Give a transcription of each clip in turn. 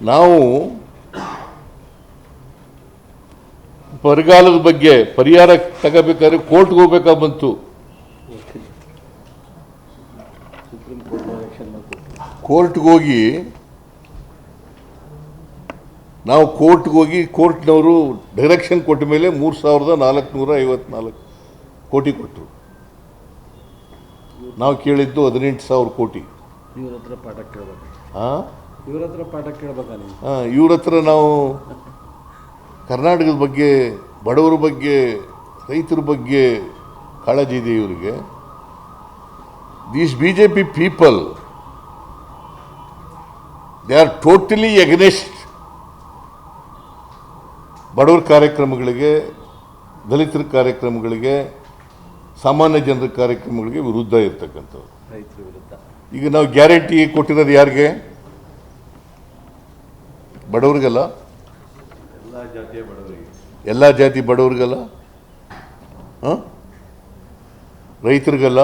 ನಾವು ಬರಗಾಲದ ಬಗ್ಗೆ ಪರಿಹಾರ ತಗೋಬೇಕಾದ್ರೆ ಕೋರ್ಟ್ಗೆ ಹೋಗ್ಬೇಕಾ ಬಂತು? ಕೋರ್ಟ್ಗೆ ಹೋಗಿ ನಾವು ಕೋರ್ಟ್ಗೆ ಹೋಗಿ ಕೋರ್ಟ್ನವರು ಡೈರೆಕ್ಷನ್ ಕೊಟ್ಟ ಮೇಲೆ ಮೂರು ಸಾವಿರದ ನಾಲ್ಕುನೂರ ಐವತ್ನಾಲ್ಕು ಕೋಟಿ ಕೊಟ್ಟರು. ನಾವು ಕೇಳಿದ್ದು ಹದಿನೆಂಟು ಸಾವಿರ ಕೋಟಿ. ಪಾಠ ಕೇಳಬೇಕು. ಹಾಂ ಇವ್ರ ಹತ್ರ ಪಾಠ ಕೇಳ್ಬೇಕಾ ನೀವು ಹಾಂ ಇವ್ರ ಹತ್ರ ನಾವು ಕರ್ನಾಟಕದ ಬಗ್ಗೆ ಬಡವರ ಬಗ್ಗೆ ರೈತರ ಬಗ್ಗೆ ಕಾಳಜಿ ಇದೆ ಇವರಿಗೆ. These B J P people they are totally against ಬಡವರ ಕಾರ್ಯಕ್ರಮಗಳಿಗೆ ದಲಿತರ ಕಾರ್ಯಕ್ರಮಗಳಿಗೆ ಸಾಮಾನ್ಯ ಜನರ ಕಾರ್ಯಕ್ರಮಗಳಿಗೆ ವಿರುದ್ಧ ಇರ್ತಕ್ಕಂಥದ್ದು ರೈತರ ವಿರುದ್ಧ. ಈಗ ನಾವು ಗ್ಯಾರಂಟಿ ಕೊಟ್ಟಿರೋದು ಯಾರಿಗೆ? ಬಡವ್ರಿಗಲ್ಲ? ಎಲ್ಲ ಜಾತಿ ಬಡವ್ರಿಗೆಲ್ಲ? ರೈತರಿಗೆಲ್ಲ?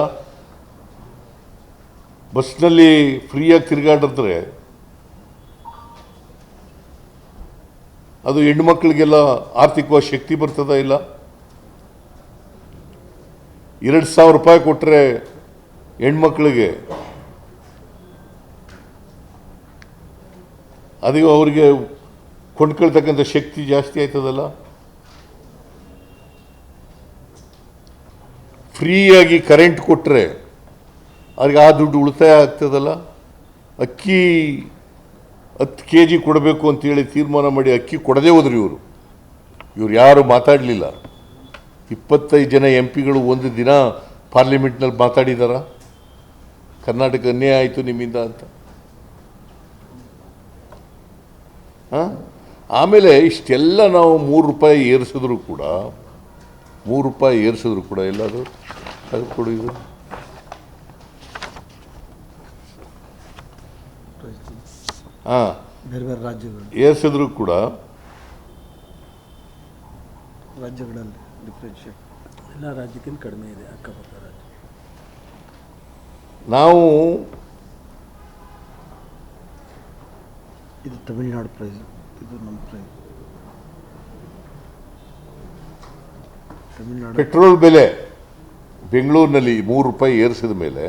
ಬಸ್ನಲ್ಲಿ ಫ್ರೀಯಾಗಿ ತಿರುಗಾಡಿದ್ರೆ ಅದು ಹೆಣ್ಮಕ್ಳಿಗೆಲ್ಲ ಆರ್ಥಿಕವಾಗಿ ಶಕ್ತಿ ಬರ್ತದ ಇಲ್ಲ? ಎರಡು ಸಾವಿರ ರೂಪಾಯಿ ಕೊಟ್ಟರೆ ಹೆಣ್ಮಕ್ಳಿಗೆ ಅದು ಅವರಿಗೆ ಕೊಂಡ್ಕೊಳ್ತಕ್ಕಂಥ ಶಕ್ತಿ ಜಾಸ್ತಿ ಆಯ್ತದಲ್ಲ? ಫ್ರೀಯಾಗಿ ಕರೆಂಟ್ ಕೊಟ್ಟರೆ ಅವ್ರಿಗೆ ಆ ದುಡ್ಡು ಉಳಿತಾಯ ಆಗ್ತದಲ್ಲ? ಅಕ್ಕಿ ಹತ್ತು ಕೆ ಜಿ ಕೊಡಬೇಕು ಅಂತೇಳಿ ತೀರ್ಮಾನ ಮಾಡಿ ಅಕ್ಕಿ ಕೊಡದೇ ಹೋದ್ರು ಇವರು. ಇವ್ರು ಯಾರು ಮಾತಾಡಲಿಲ್ಲ. ಇಪ್ಪತ್ತೈದು ಜನ ಎಂ ಪಿಗಳು ಒಂದು ದಿನ ಪಾರ್ಲಿಮೆಂಟ್ನಲ್ಲಿ ಮಾತಾಡಿದಾರ? ಕರ್ನಾಟಕ ಅನ್ಯಾಯ ಆಯಿತು ನಿಮ್ಮಿಂದ ಅಂತ ಹಾಂ ಆಮೇಲೆ ಇಷ್ಟೆಲ್ಲ ನಾವು ಮೂರು ರೂಪಾಯಿ ಏರಿಸಿದ್ರು ಕೂಡ ಮೂರು ರೂಪಾಯಿ ಏರಿಸಿದ್ರು ಕೂಡ ಎಲ್ಲಾದರೂ ಅದು ಕೊಡು ಇದು. ಹಾಂ. ಬೇರೆ ಬೇರೆ ರಾಜ್ಯಗಳು. ಏರಿಸಿದ್ರು ಕೂಡ ರಾಜ್ಯಗಳಲ್ಲಿ ಡಿಫ್ರೆನ್ಷಿಯೇಟ್ ಎಲ್ಲ ರಾಜ್ಯಕ್ಕಿಂತ ಕಡಿಮೆ ಇದೆ ಅಕ್ಕಪಕ್ಕ ರಾಜ್ಯ. ನಾವು ತಮಿಳ್ನಾಡು ಪ್ರೈಸ್, ಇದು ನಮ್ಮ ಪ್ರೈಸ್. ತಮಿಳ್ನಾಡು. ಪೆಟ್ರೋಲ್ ಬೆಲೆ ಬೆಂಗಳೂರಿನಲ್ಲಿ ಮೂರು ರೂಪಾಯಿ ಏರಿಸಿದ ಮೇಲೆ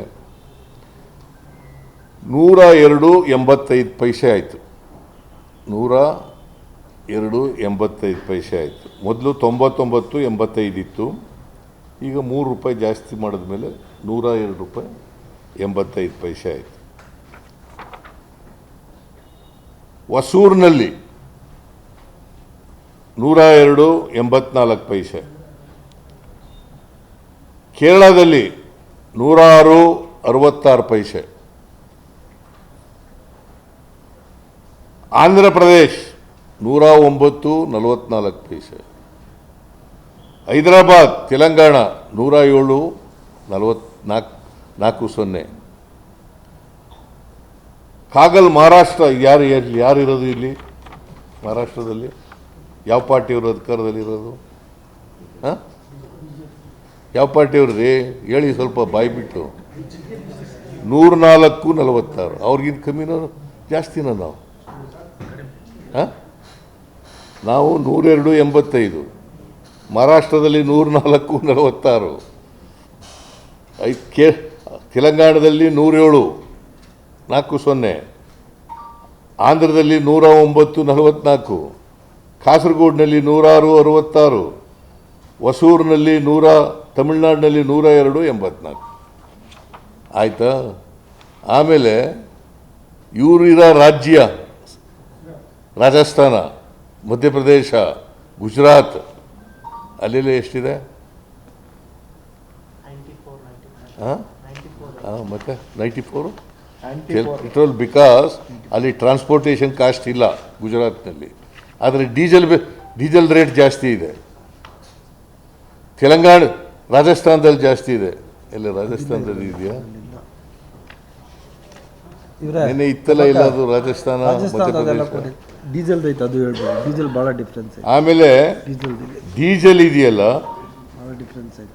ನೂರ ಎರಡು ಎಂಬತ್ತೈದು ಪೈಸೆ ಆಯಿತು. ನೂರ ಎರಡು ಎಂಬತ್ತೈದು ಪೈಸೆ ಆಯಿತು. ಮೊದಲು ತೊಂಬತ್ತೊಂಬತ್ತು, ಎಂಬತ್ತೈದು ಇತ್ತು. ಈಗ ಮೂರು ರೂಪಾಯಿ ಜಾಸ್ತಿ ಮಾಡಿದ ಮೇಲೆ ನೂರ ಎರಡು ರೂಪಾಯಿ ಎಂಬತ್ತೈದು ಪೈಸೆ ಆಯಿತು. ಹೊಸೂರಿನಲ್ಲಿ ನೂರ ಎರಡು ಎಂಬತ್ನಾಲ್ಕು ಪೈಸೆ. ಕೇರಳದಲ್ಲಿ ನೂರಾರು ಅರವತ್ತಾರು ಪೈಸೆ. ಆಂಧ್ರ ಪ್ರದೇಶ್ ನೂರ ಒಂಬತ್ತು ನಲವತ್ನಾಲ್ಕು ಪೈಸೆ. ಹೈದರಾಬಾದ್, ತೆಲಂಗಾಣ ನೂರ ಏಳು ನಲವತ್ನಾಲ್ಕು ನಾಲ್ಕು ಸೊನ್ನೆ. ಕಾಗಲ್ ಮಹಾರಾಷ್ಟ್ರ, ಯಾರು ಯಾರು ಇರೋದು ಇಲ್ಲಿ? ಮಹಾರಾಷ್ಟ್ರದಲ್ಲಿ? ಯಾವ ಪಾರ್ಟಿಯವರು ಅಧಿಕಾರದಲ್ಲಿ ಇರೋದು? ಹಾಂ? ಯಾವ ಪಾರ್ಟಿಯವ್ರಿ ಹೇಳಿ ಸ್ವಲ್ಪ ಬಾಯಿ ಬಿಟ್ಟು. ನೂರ ನಾಲ್ಕು ನಲವತ್ತಾರು. ಅವ್ರಿಗಿಂತ ಕಮ್ಮಿನೋ, ಜಾಸ್ತಿನ ನಾವು? ಹಾಂ? ನಾವು ನೂರೆರಡು ಎಂಬತ್ತೈದು. ಮಹಾರಾಷ್ಟ್ರದಲ್ಲಿ ನೂರ ನಾಲ್ಕು ನಲವತ್ತಾರು. ಐ ಕೆ, ತೆಲಂಗಾಣದಲ್ಲಿ ನೂರೇಳು. ನಾಲ್ಕು ಸೊನ್ನೆ. ಆಂಧ್ರದಲ್ಲಿ ನೂರ ಒಂಬತ್ತು ನಲವತ್ನಾಲ್ಕು. ಕಾಸರಗೋಡಿನಲ್ಲಿ ನೂರಾರು ಅರವತ್ತಾರು. ಹೊಸೂರಿನಲ್ಲಿ ನೂರ ತಮಿಳ್ನಾಡಿನಲ್ಲಿ ನೂರ ಎರಡು ಎಂಬತ್ನಾಲ್ಕು. ಆಯಿತಾ? ಆಮೇಲೆ ಇವರಿರೋ ರಾಜ್ಯ ರಾಜಸ್ಥಾನ ಮಧ್ಯಪ್ರದೇಶ ಗುಜರಾತ್. ಅಲ್ಲೆಲ್ಲ ಎಷ್ಟಿದೆ? ಹಾಂ ಹಾಂ ಮತ್ತೆ ನೈಂಟಿ ಫೋರು? ಪೆಟ್ರೋಲ್ ಬಿಕಾಸ್ ಅಲ್ಲಿ ಟ್ರಾನ್ಸ್ಪೋರ್ಟೇಷನ್ ಕಾಸ್ಟ್ ಇಲ್ಲ ಗುಜರಾತ್ನಲ್ಲಿ. ಆದರೆ ಡೀಸೆಲ್ ಡೀಸೆಲ್ ರೇಟ್ ಜಾಸ್ತಿ ಇದೆ. ತೆಲಂಗಾಣ ರಾಜಸ್ಥಾನದಲ್ಲಿ ಜಾಸ್ತಿ ಇದೆ. ಎಲ್ಲ ರಾಜಸ್ಥಾನದಲ್ಲಿ ಇದೆಯಾ? ನಿನ್ನೆ ಇತ್ತಲ್ಲ ಎಲ್ಲಾದ್ರು ರಾಜಸ್ಥಾನ ರಾಜಸ್ಥಾನದೆಲ್ಲ ಡೀಸೆಲ್ ರೈಟ್ ಅದು ಹೇಳ್ಬೋದು. ಡೀಸೆಲ್ ಭಾಳ ಡಿಫ್ರೆನ್ಸ್ ಆಮೇಲೆ ಡೀಸೆಲ್ ಡೀಸೆಲ್ ಇದೆಯಲ್ಲ? ಭಾಳ ಡಿಫ್ರೆನ್ಸ್ ಐತೆ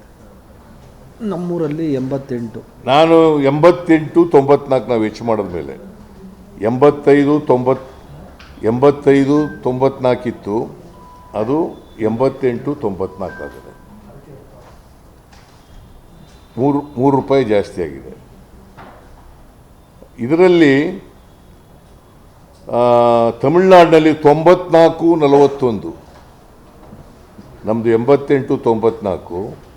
ನಮ್ಮೂರಲ್ಲಿ ಎಂಬತ್ತೆಂಟು. ನಾನು ಎಂಬತ್ತೆಂಟು, ತೊಂಬತ್ನಾಲ್ಕು ನಾವು ಹೆಚ್ಚು ಮಾಡಿದ ಮೇಲೆ. ಎಂಬತ್ತೈದು, ತೊಂಬತ್, ಎಂಬತ್ತೈದು ತೊಂಬತ್ನಾಲ್ಕಿತ್ತು ಅದು ಎಂಬತ್ತೆಂಟು, ತೊಂಬತ್ನಾಲ್ಕು ಆಗಿದೆ. ಮೂರು ಮೂರು ರೂಪಾಯಿ ಜಾಸ್ತಿ ಆಗಿದೆ. ಇದರಲ್ಲಿ ತಮಿಳ್ನಾಡಿನಲ್ಲಿ ತೊಂಬತ್ನಾಲ್ಕು, ನಲವತ್ತೊಂದು. ನಮ್ಮದು ಎಂಬತ್ತೆಂಟು, ತೊಂಬತ್ನಾಲ್ಕು.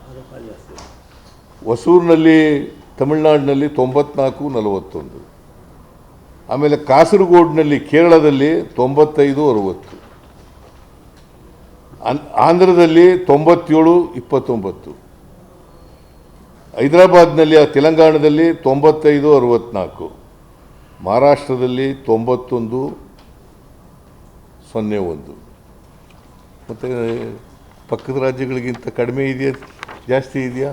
ಹೊಸೂರಿನಲ್ಲಿ, ತಮಿಳ್ನಾಡಿನಲ್ಲಿ ತೊಂಬತ್ನಾಲ್ಕು, ನಲವತ್ತೊಂದು. ಆಮೇಲೆ ಕಾಸರಗೋಡಿನಲ್ಲಿ, ಕೇರಳದಲ್ಲಿ ತೊಂಬತ್ತೈದು, ಅರುವತ್ತು. ಆಂಧ್ರದಲ್ಲಿ ತೊಂಬತ್ತೇಳು, ಇಪ್ಪತ್ತೊಂಬತ್ತು. ಹೈದರಾಬಾದ್ನಲ್ಲಿ, ಆ ತೆಲಂಗಾಣದಲ್ಲಿ ತೊಂಬತ್ತೈದು, ಅರುವತ್ನಾಲ್ಕು. ಮಹಾರಾಷ್ಟ್ರದಲ್ಲಿ ತೊಂಬತ್ತೊಂದು, ಸೊನ್ನೆ ಒಂದು. ಮತ್ತು ಪಕ್ಕದ ರಾಜ್ಯಗಳಿಗಿಂತ ಕಡಿಮೆ ಇದೆಯಾ, ಜಾಸ್ತಿ ಇದೆಯಾ?